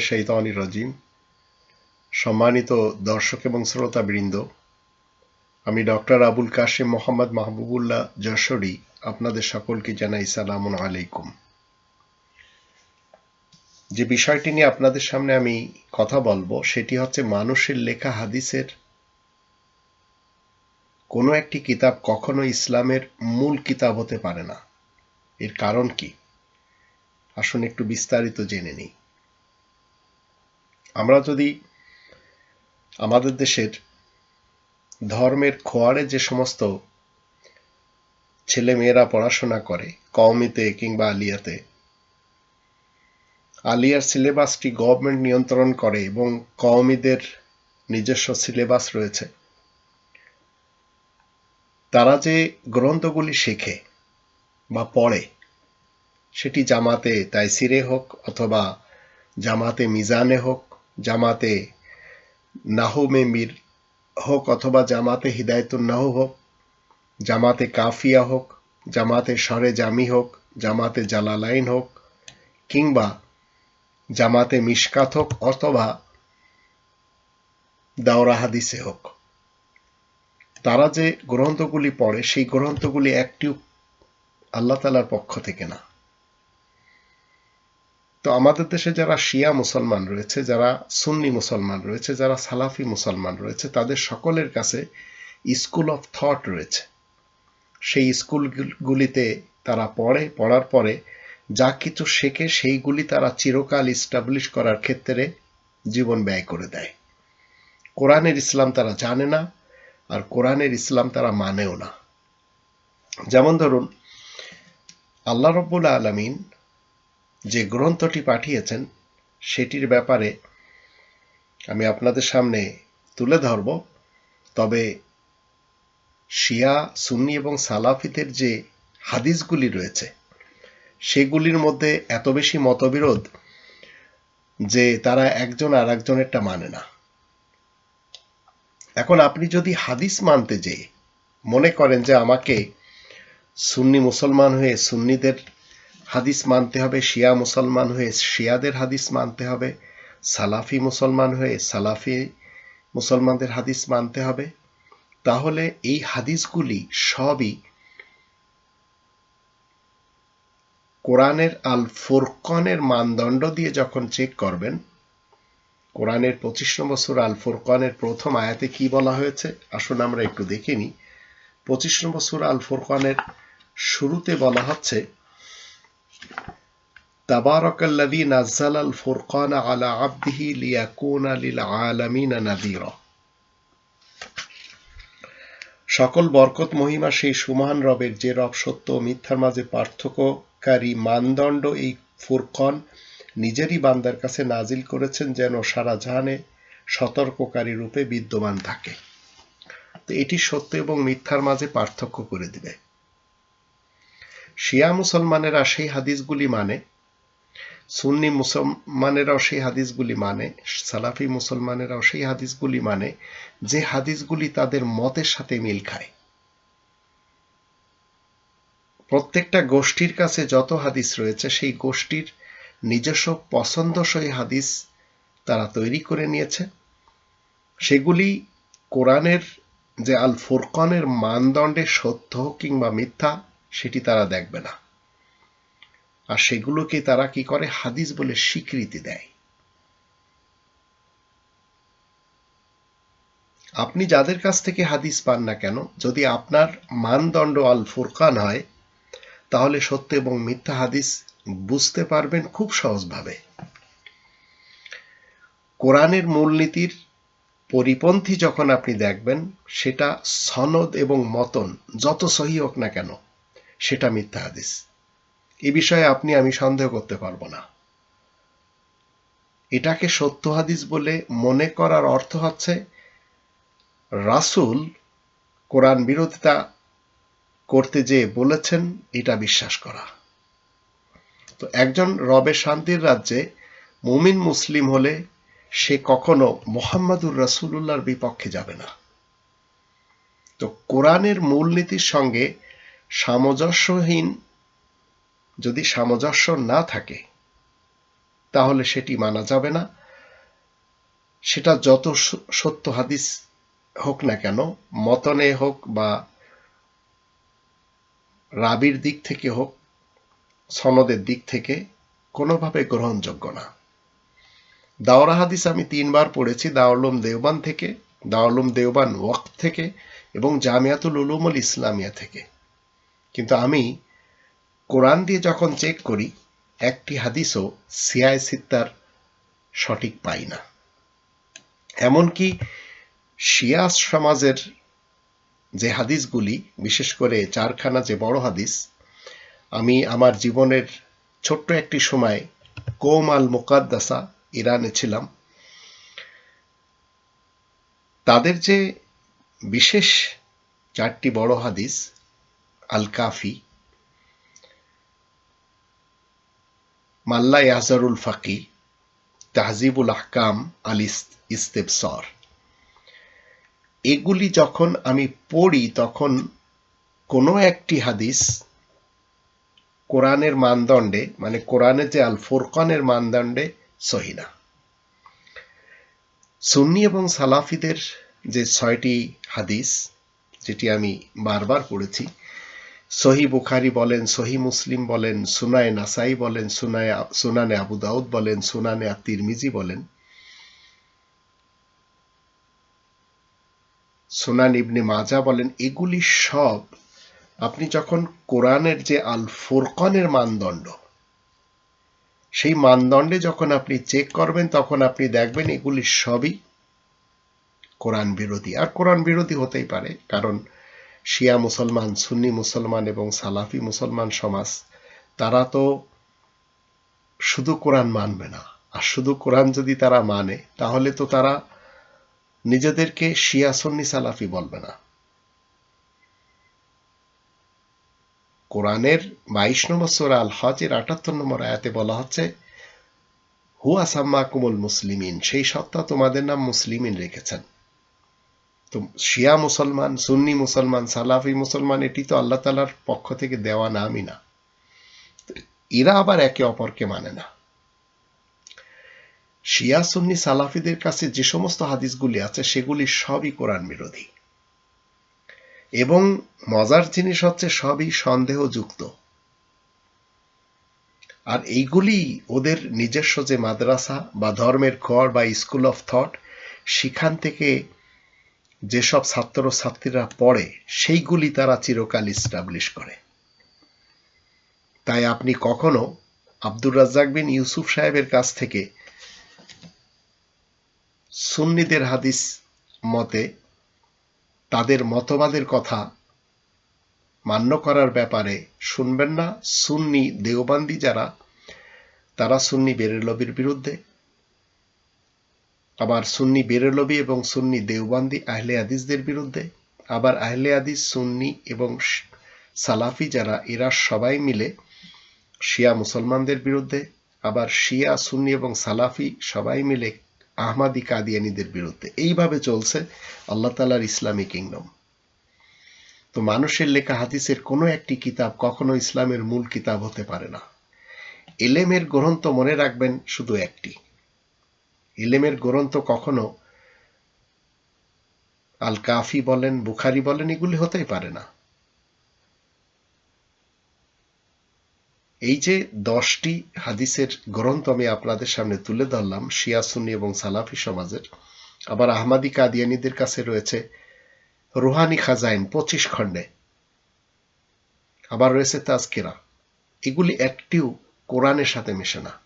শৈতানি রাজিম। সম্মানিত দর্শক এবং শ্রোতাবৃন্দ, আমি ডক্টর আবুল কাশেম মোহাম্মদ মাহবুবুল্লাহ যশোরী আপনাদের সকলকে জানাই সালাম আলাইকুম। যে বিষয়টি নিয়ে আপনাদের সামনে আমি কথা বলব, সেটি হচ্ছে মানুষের লেখা হাদিসের কোনো একটি কিতাব কখনো ইসলামের মূল কিতাব হতে পারে না। এর কারণ কি? আসুন একটু বিস্তারিত জেনে নিই। আমরা যদি আমাদের দেশের ধর্মের খোয়ারে যে সমস্ত ছেলে মেয়েরা পড়াশোনা করে, কওমিতে কিংবা আলিয়াতে, আলিয়ার সিলেবাসটি গভর্নমেন্ট নিয়ন্ত্রণ করে এবং কওমিদের নিজস্ব সিলেবাস রয়েছে, তারা যে গ্রন্থগুলি শেখে বা পড়ে, সেটি জামাতে তাইসিরে হোক অথবা জামাতে মিজানে হোক জামাতে নাহুমে মির হোক অথবা জামাতে হিদায়তুল নাহু হোক, জামাতে কাফিয়া হোক, জামাতে সরে জামি হোক, জামাতে জালালাইন হোক, কিংবা জামাতে মিসকাত হোক অথবা দাওরা হাদিসে হোক। তারা যে গ্রন্থগুলি পড়ে, সেই গ্রন্থগুলি একটিও আল্লাহ তালার পক্ষ থেকে না। তো আমাদের দেশে যারা শিয়া মুসলমান রয়েছে, যারা সুন্নি মুসলমান রয়েছে, যারা সালাফি মুসলমান রয়েছে, তাদের সকলের কাছে স্কুল অফ থট রয়েছে। সেই স্কুলগুলিতে তারা পড়ে, পড়ার পরে যা কিছু শেখে সেইগুলি তারা চিরকাল ইস্টাবলিশ করার ক্ষেত্রে জীবন ব্যয় করে দেয়। কোরআনের ইসলাম তারা জানে না, আর কোরআনের ইসলাম তারা মানেও না। যেমন ধরুন, আল্লাহ রব্বুল আলমিন যে গ্রন্থটি পাঠিয়েছেন, সেটির ব্যাপারে আমি আপনাদের সামনে তুলে ধরব। তবে শিয়া, সুন্নি এবং সালাফিদের যে হাদিসগুলি রয়েছে, সেগুলির মধ্যে এত বেশি মতবিরোধ যে তারা একজন আর একজনেরটা মানে না। এখন আপনি যদি হাদিস মানতে যেয়ে মনে করেন যে আমাকে সুন্নি মুসলমান হয়ে সুন্নিদের হাদিস মানতে হবে, শিয়া মুসলমান হয়ে শিয়াদের হাদিস মানতে হবে, সালাফি মুসলমান হয়ে সালাফি মুসলমানদের হাদিস মানতে হবে। তাহলে এই হাদিসগুলি সবই কোরআনের আল ফুরকনের মানদণ্ড দিয়ে যখন চেক করবেন, কোরআনের পঁচিশ নম্বর সুর আল ফুরকনের প্রথম আয়াতে কি বলা হয়েছে? আসুন আমরা একটু দেখে নিই। পঁচিশ নম্বর সুর আল ফুরকনের শুরুতে বলা হচ্ছে تبارك الذي نزل الفرقان على عبده ليكون للعالمين نذيرا সকল বরকত মহিমা সেই সুমহান রবের যে রব সত্য ও মিথ্যার মাঝে পার্থক্যকারী মানদণ্ড এই ফুরকন নিজেরই বান্দার কাছে নাজিল করেছেন যেন সারা জাহানে সতর্ককারী রূপে বিদ্যমান থাকে তো এটি সত্য এবং মিথ্যার মাঝে পার্থক্য করে দিবে শিয়া মুসলমানেরা সেই হাদিসগুলি মানে সুন্নি মুসলমানেরাও সেই হাদিসগুলি মানে সালাফি মুসলমানেরাও সেই হাদিসগুলি মানে যে হাদিসগুলি তাদের মতের সাথে মিল খায়। প্রত্যেকটা গোষ্ঠীর কাছে যত হাদিস রয়েছে, সেই গোষ্ঠীর নিজস্ব পছন্দসই হাদিস তারা তৈরি করে নিয়েছে। সেগুলি কোরআনের যে আল ফুরকনের মানদণ্ডে সত্য কিংবা মিথ্যা সেটি তারা দেখবে না। আর সেগুলোকে তারা কি করে? হাদিস বলে স্বীকৃতি দেয়। আপনি যাদের কাছ থেকে হাদিস পান না কেন, যদি আপনার মানদণ্ড আল ফুরকান হয়, তাহলে সত্য এবং মিথ্যা হাদিস বুঝতে পারবেন খুব সহজভাবে। কোরআনের মূলনীতির পরিপন্থী যখন আপনি দেখবেন, সেটা সনদ এবং মতন, যত সহি হোক না কেন সেটা মিথ্যা হাদিস। এ বিষয়ে আপনি, আমি সন্দেহ করতে পারব না। এটাকে সত্য হাদিস বলে মনে করার অর্থ হচ্ছে, রাসুল কোরআন বিরোধিতা করতে যে বলেছেন, এটা বিশ্বাস করা। তো একজন রবের শান্তির রাজ্যে মুমিন মুসলিম হলে সে কখনো মোহাম্মদুর রাসুল্লাহর বিপক্ষে যাবে না। তো কোরআনের মূলনীতির সঙ্গে সামঞ্জস্যহীন, যদি সামঞ্জস্য না থাকে, তাহলে সেটি মানা যাবে না। সেটা যত সত্য হাদিস হোক না কেন, মতনে হোক বা রাবির দিক থেকে হোক, সনদের দিক থেকে কোনোভাবে গ্রহণযোগ্য না। দাওরা হাদিস আমি তিনবার পড়েছি দাওলুম দেওবান থেকে দাওলুম দেওবান ওয়াক্ত থেকে এবং জামিয়াতুল উলুমুল ইসলামিয়া থেকে। কিন্তু আমি কোরআন দিয়ে যখন চেক করি, একটি হাদিসও সিয়ায় সিত্তার সঠিক পাই না। এমনকি শিয়া সমাজের যে হাদিসগুলি, বিশেষ করে চারখানা যে বড় হাদিস, আমি আমার জীবনের ছোট্ট একটি সময় কোম আল মুকাদ্দাসা ইরানে ছিলাম। তাদের যে বিশেষ চারটি বড় হাদিস আল কাফি মাল্লা ইয়াজারুল ফাকি তাহজিবুল আহকাম আল ইস- ইস্তেবসর এগুলি যখন আমি পড়ি, তখন কোনো একটি হাদিস কোরআনের মানদণ্ডে মানে কোরআনের যে আল ফুরকানের মানদণ্ডে সহি না। সুন্নি এবং সালাফিদের যে ছয়টি হাদিস, যেটি আমি বারবার পড়েছি সহি বুখারি বলেন, সহি মুসলিম বলেন, সুনায় নাসাই বলেন, সুনায় সুনানে আবু দাউদ বলেন, সুনানে তিরমিজি বলেন। সুনান ইবনে মাজা বলেন, এগুলি সব আপনি যখন কোরআনের যে আল ফুরকানের মানদণ্ড, সেই মানদণ্ডে যখন আপনি চেক করবেন, তখন আপনি দেখবেন এগুলি সবই কোরআন বিরোধী। আর কোরআন বিরোধী হতেই পারে, কারণ শিয়া মুসলমান, সুন্নি মুসলমান এবং সালাফি মুসলমান সমাজ, তারা তো শুধু কোরআন মানবে না। আর শুধু কোরআন যদি তারা মানে তাহলে তো তারা নিজেদেরকে শিয়া, সুন্নি, সালাফি বলবে না। কোরআনের বাইশ নম্বর সোরা আল হজের আটাত্তর নম্বর আয়াতে বলা হচ্ছে, হুয়া সাম্মা কুমুল মুসলিমিন সেই সত্তা তোমাদের নাম মুসলিমিন রেখেছেন। তো শিয়া মুসলমান, সুন্নি মুসলমান, সালাফি মুসলমান, এটি তো আল্লাহ তালার পক্ষ থেকে দেওয়া নামই না। এরা আবার একে অপরকে মানে না। শিয়া, সুন্নি, সালাফিদের কাছে যে সমস্ত হাদিসগুলি আছে, সেগুলি সবই কোরআন বিরোধী। এবং মজার জিনিস হচ্ছে সবই সন্দেহযুক্ত। আর এইগুলি ওদের নিজস্ব যে মাদ্রাসা বা ধর্মের ঘর বা স্কুল অফ থট সেখান থেকে যেসব ছাত্র ছাত্রীরা পড়ে, সেইগুলি তারা চিরকাল ইস্টাবলিশ করে। তাই আপনি কখনো আব্দুর রাজ্জাক বিন ইউসুফ সাহেবের কাছ থেকে সুন্নিদের হাদিস মতে তাদের মতবাদের কথা মান্য করার ব্যাপারে শুনবেন না। সুন্নি দেওবান্দি যারা, তারা সুন্নি বেরেলবির বিরুদ্ধে। আবার সুন্নি বেরেলবি এবং সুন্নি দেওবান্দি আহলে হাদিসদের বিরুদ্ধে, আবার আহলে হাদিস, সুন্নি এবং সালাফি যারা, এরা সবাই মিলে শিয়া মুসলমানদের বিরুদ্ধে, আবার শিয়া, সুন্নি এবং সালাফি সবাই মিলে আহমাদি কাদিয়ানিদের বিরুদ্ধে। এইভাবে চলছে আল্লাহ তালার ইসলামী কিংডম। তো মানুষের লেখা হাদিসের কোনো একটি কিতাব কখনো ইসলামের মূল কিতাব হতে পারে না। এলেমের গ্রন্থ মনে রাখবেন শুধু একটি। এলেমের গ্রন্থ কখনো আল কাফি বলেন, বুখারি বলেন, এগুলি হতেই পারে না। এই যে দশটি হাদিসের গ্রন্থ আমি আপনাদের সামনে তুলে ধরলাম, শিয়া এবং সালাফি সমাজের, আবার আহমাদি কাদিয়ানিদের কাছে রয়েছে রুহানি খাজাইন পঁচিশ খণ্ডে, আবার রয়েছে তাজকিরা। এগুলি একটিও কোরআনের সাথে মেশে না।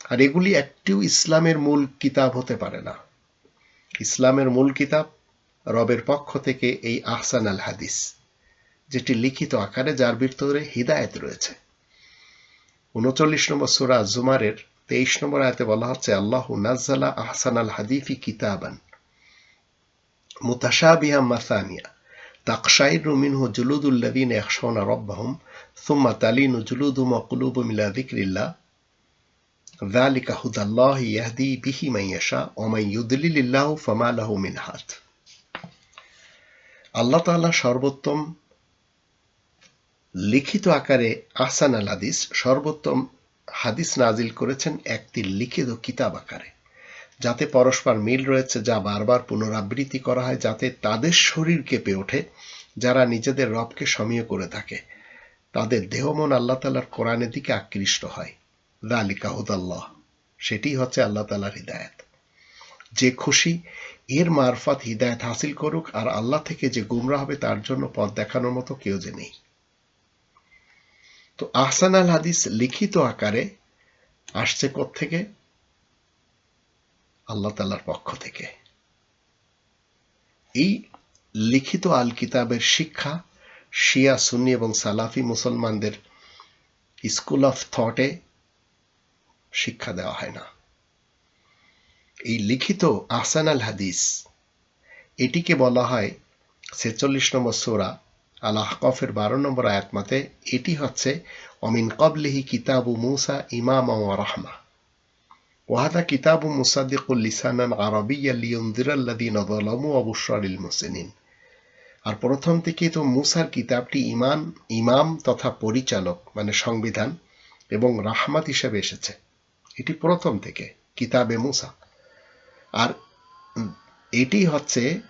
আর এগুলি একটিও ইসলামের মূল কিতাব হতে পারে না। ইসলামের মূল কিতাব রবের পক্ষ থেকে এই আহসান আল হাদিস, যেটি লিখিত আকারে যার ভিতরে হিদায়ত রয়েছে। উনচল্লিশ নম্বর সুরা জুমারের তেইশ নম্বর আয়তে বলা হচ্ছে, আল্লাহ নাজ্জালা আহসান আল হাদিফি কিতাবান মুতাশাবিহা মাসানিয়া। তাকশাইর মিনহু জুলুদুল্লাযীনা ইয়াখশাউনা রাব্বাহুম, সুম্মা তালিনু জুলুদুহুম ওয়া কুলুবুহুম ইলা লাহু মিন হাদ আল্লাহ তাআলা সর্বোত্তম লিখিত আকারে আহসান আল হাদিস, সর্বোত্তম হাদিস নাজিল করেছেন একটি লিখিত কিতাব আকারে, যাতে পরস্পর মিল রয়েছে, যা বারবার পুনরাবৃত্তি করা হয়, যাতে তাদের শরীর কেঁপে ওঠে, যারা নিজেদের রবকে সমীয় করে থাকে। তাদের দেহ মন আল্লাহ তালার কোরআনের দিকে আকৃষ্ট হয়। দালিকা হুদাল্লাহ সেটি হচ্ছে আল্লাহ তালার হৃদায়ত। যে খুশি, এর মারফত হৃদায়ত হাসিল করুক, আর আল্লাহ থেকে যে গুমরা হবে, তার জন্য পথ দেখানোর মতো কেউ যে নেই। তো আহসান আল হাদিস লিখিত আকারে আসছে থেকে আল্লাহ তালার পক্ষ থেকে। এই লিখিত আল কিতাবের শিক্ষা শিয়া, সুন্নি এবং সালাফি মুসলমানদের স্কুল অফ থটে শিক্ষা দেওয়া হয় না। এই লিখিত আহসান আল হাদিস, এটিকে বলা হয় ছেচল্লিশ নম্বর সোরা আল আহকফের বারো নম্বর আয়াত মতে এটি হচ্ছে, অমিন কবলিহি কিতাবু মুসা ইমাম রহমা। ওয়াহাদা কিতাবু মুসাদ্দিকুল লিসানান আরবিয়া লিউনদিরাল্লাদিন যলামু অবুশরিল মুসলিমিন আর প্রথম থেকে তো মুসার কিতাবটি ইমান, ইমাম তথা পরিচালক মানে সংবিধান এবং রাহমাত হিসেবে এসেছে। এটি প্রথম থেকে, কিতাবে মুসা। আর এটি হচ্ছে,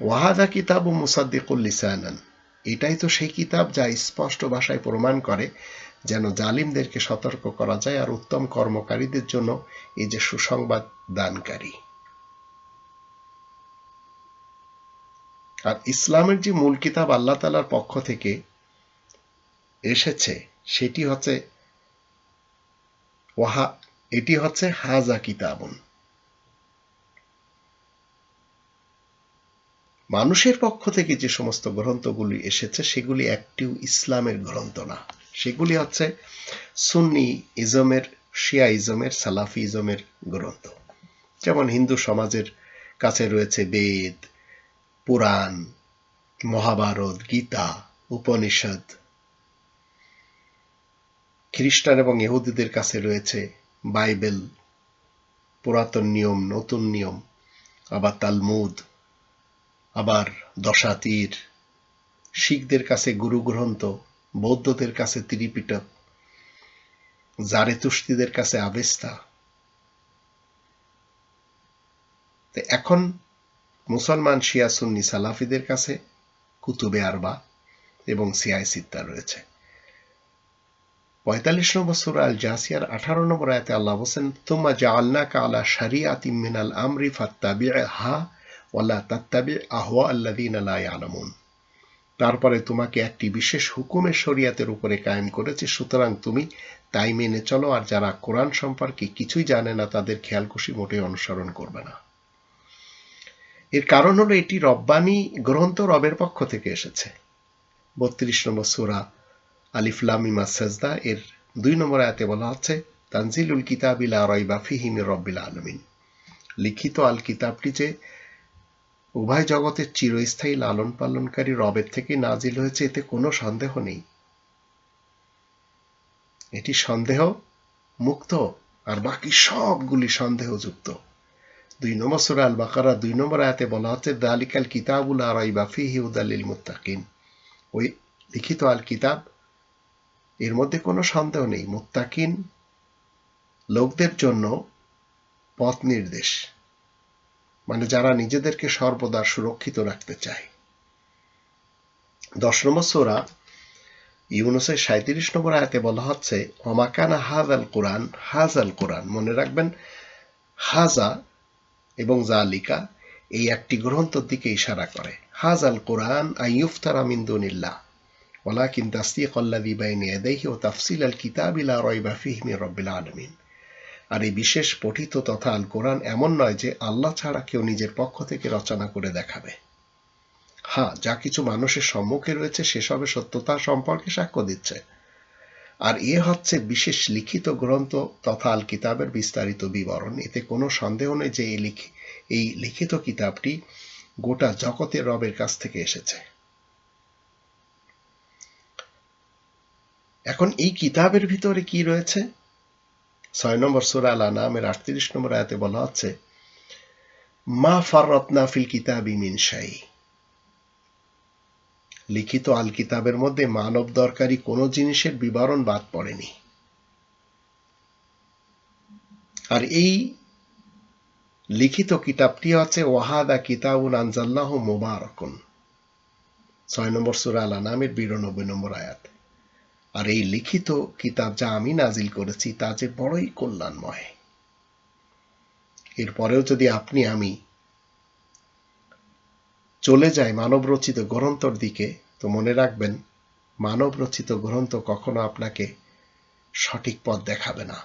ওয়াহাদা কিতাব ও মুসাদ্দিকুল লিসানান। এটাই তো সেই কিতাব যা স্পষ্ট ভাষায় প্রমাণ করে যেন জালিমদেরকে সতর্ক করা যায় আর উত্তম কর্মকারীদের জন্য এই যে সুসংবাদ দানকারী। আর ইসলামের যে মূল কিতাব আল্লাহ তালার পক্ষ থেকে এসেছে, সেটি হচ্ছে, ওয়াহা এটি হচ্ছে হাজা কিতাবন। মানুষের পক্ষ থেকে যে সমস্ত গ্রন্থগুলি এসেছে, সেগুলি একটিও ইসলামের গ্রন্থ না। সেগুলি হচ্ছে সুন্নি ইজমের, শিয়া ইজমের, সালাফি ইজমের গ্রন্থ। যেমন হিন্দু সমাজের কাছে রয়েছে বেদ, পুরাণ, মহাভারত, গীতা, উপনিষদ। খ্রিস্টান এবং ইহুদিদের কাছে রয়েছে বাইবেল, পুরাতন নিয়ম, নতুন নিয়ম, আবার তালমুদ, আবার দশাতীর, শিখদের কাছে গুরু গ্রন্থ বৌদ্ধদের কাছে ত্রিপিটক জারেতুস্তিদের কাছে আবেস্তা। এখন মুসলমান শিয়া সুন্নি সালাফিদের কাছে কুতুবে আরবা এবং সিয়াই সিত্তা রয়েছে। পঁয়তাল্লিশ নম্বর সুরা আল জাসিয়ার আঠারো নম্বর আয়তে আল্লাহ হোসেন তোমা জাআলনা কালা শারিয়াতি মিনাল আমরি ফাত্তাবি হা ওয়ালা তাত্তাবি আহওয়া আল্লাদিন লা ইয়ালামুন। তারপরে তোমাকে একটি বিশেষ হুকুমের শরিয়াতের উপরে কায়েম করেছে, সুতরাং তুমি তাই মেনে চলো, আর যারা কোরআন সম্পর্কে কিছুই জানে না, তাদের খেয়াল খুশি মোটে অনুসরণ করবে না। এর কারণ হলো এটি রব্বানি গ্রন্থ রবের পক্ষ থেকে এসেছে। বত্রিশ নম্বর সুরা আলিফলামিমা সেজদা, এর দুই নম্বর আয়াতে বলা হচ্ছে তানজিলুল কিতাবিলা রয়বা ফিহিম রব্বিল আলমিন। লিখিত আল কিতাবটি যে উভয় জগতের চিরস্থায়ী লালন পালনকারী রবের থেকে নাজিল হয়েছে, এতে কোনো সন্দেহ নেই। এটি সন্দেহ মুক্ত, আর বাকি সবগুলি সন্দেহযুক্ত। দুই নম্বর সুরা আল বাকারা, দুই নম্বর আয়াতে বলা হচ্ছে দালিকাল কিতাবুল আরাই বা ফিহি উদালিল মুত্তাকিন। ওই লিখিত আল কিতাব এর মধ্যে কোনো সন্দেহ নেই। মুত্তাকিন লোকদের জন্য পথ নির্দেশ। মানে যারা নিজেদেরকে সর্বদা সুরক্ষিত রাখতে চায়। দশ নম্বর সোরা ইউনুসের সাঁত্রিশ নম্বর আয়াতে বলা হচ্ছে অমাকানা হাজ আল কোরআন হাজ আল কোরআন। মনে রাখবেন, হাজা এবং জালিকা এই একটি গ্রন্থর দিকে ইশারা করে। হাজ আল কোরআন আইয়ুফতারা মিন্দুনিল্লাহ আল্লাযী বাইনা ইয়াদাইহি ওয়া তাফসিল আল কিতাব লা রাইবা ফীহি মির রাব্বিল আলামিন আর এই বিশেষ পঠিত তথা আল কোরআন এমন নয় যে আল্লাহ ছাড়া কেউ নিজের পক্ষ থেকে রচনা করে দেখাবে। হ্যাঁ যা কিছু মানুষের সম্মুখে রয়েছে সেসবের সত্যতা সম্পর্কে সাক্ষ্য দিচ্ছে। আর এ হচ্ছে বিশেষ লিখিত গ্রন্থ তথা আল কিতাবের বিস্তারিত বিবরণ। এতে কোনো সন্দেহ নেই যে এই লিখিত কিতাবটি গোটা জগতের রবের কাছ থেকে এসেছে। এখন এই কিতাবের ভিতরে কি রয়েছে? ছয় নম্বর সুরা আল আনামের আটত্রিশ নম্বর আয়াতে বলা হচ্ছে মা ফাররত্না ফিল কিতাব ইমিন শাই লিখিত আল কিতাবের মধ্যে মানব দরকারি কোনো জিনিসের বিবরণ বাদ পড়েনি। আর এই লিখিত কিতাবটি হচ্ছে ওয়াহাদা কিতাবুন আনজাল্লাহ মুবারকুন ছয় নম্বর সুরা আল নামের বিরানব্বই নম্বর আয়াত। আর এই লিখিত কিতাব যা আমি নাজিল করেছি তা যে বড়ই কল্যাণময়। এরপরেও যদি আপনি আমি চলে যাই মানবরচিত গ্রন্থর দিকে, তো মনে রাখবেন, মানবরচিত গ্রন্থ কখনো আপনাকে সঠিক পথ দেখাবে না।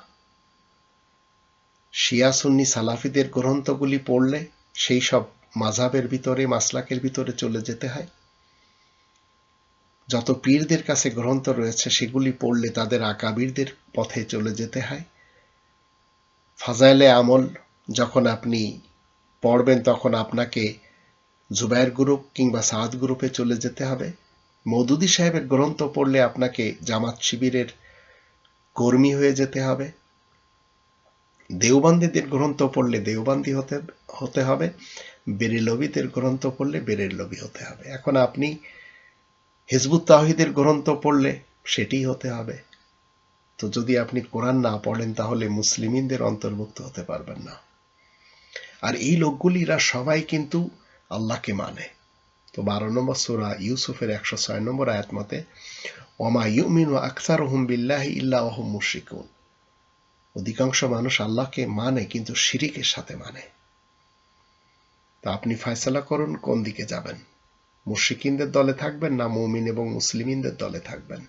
শিয়া সুন্নি সালাফিদের গ্রন্থগুলি পড়লে সেই সব মাঝাবের ভিতরে, মাসলাকের ভিতরে চলে যেতে হয়। যত পীরদের কাছে গ্রন্থ রয়েছে, সেগুলি পড়লে তাদের আকাবিরদের পথে চলে যেতে হয়। ফাজাইলে আমল যখন আপনি পড়বেন, তখন আপনাকে জুবাইর গ্রুপ কিংবা সাদ গ্রুপে চলে যেতে হবে। মৌদুদি সাহেবের গ্রন্থ পড়লে আপনাকে জামাত শিবিরের কর্মী হয়ে যেতে হবে। দেওবান্দিদের গ্রন্থ পড়লে দেওবান্দি হতে হতে হবে। বেরেলবিদের গ্রন্থ পড়লে বেরেলবি হতে হবে। এখন আপনি হিজবুত তাহিদের গ্রন্থ পড়লে সেটি হতে হবে। তো যদি আপনি কোরআন না পড়েন, তাহলে মুসলিমিনদের অন্তর্ভুক্ত হতে পারবেন না। আর এই লোকগুলিরা সবাই কিন্তু আল্লাহকে মানে। তো বারো নম্বর সুরা ইউসুফের একশো ছয় নম্বর আয়াত মতে, ওমা ইউমিন আকসার হুম বিল্লাহি ইল্লা ওহম মুশিকুন অধিকাংশ মানুষ আল্লাহকে মানে কিন্তু শিরিকের সাথে মানে। তা আপনি ফয়সলা করুন, কোন দিকে যাবেন? মুশিকিনদের দলে থাকবেন না মৌমিন এবং মুসলিমিনদের দলে থাকবেন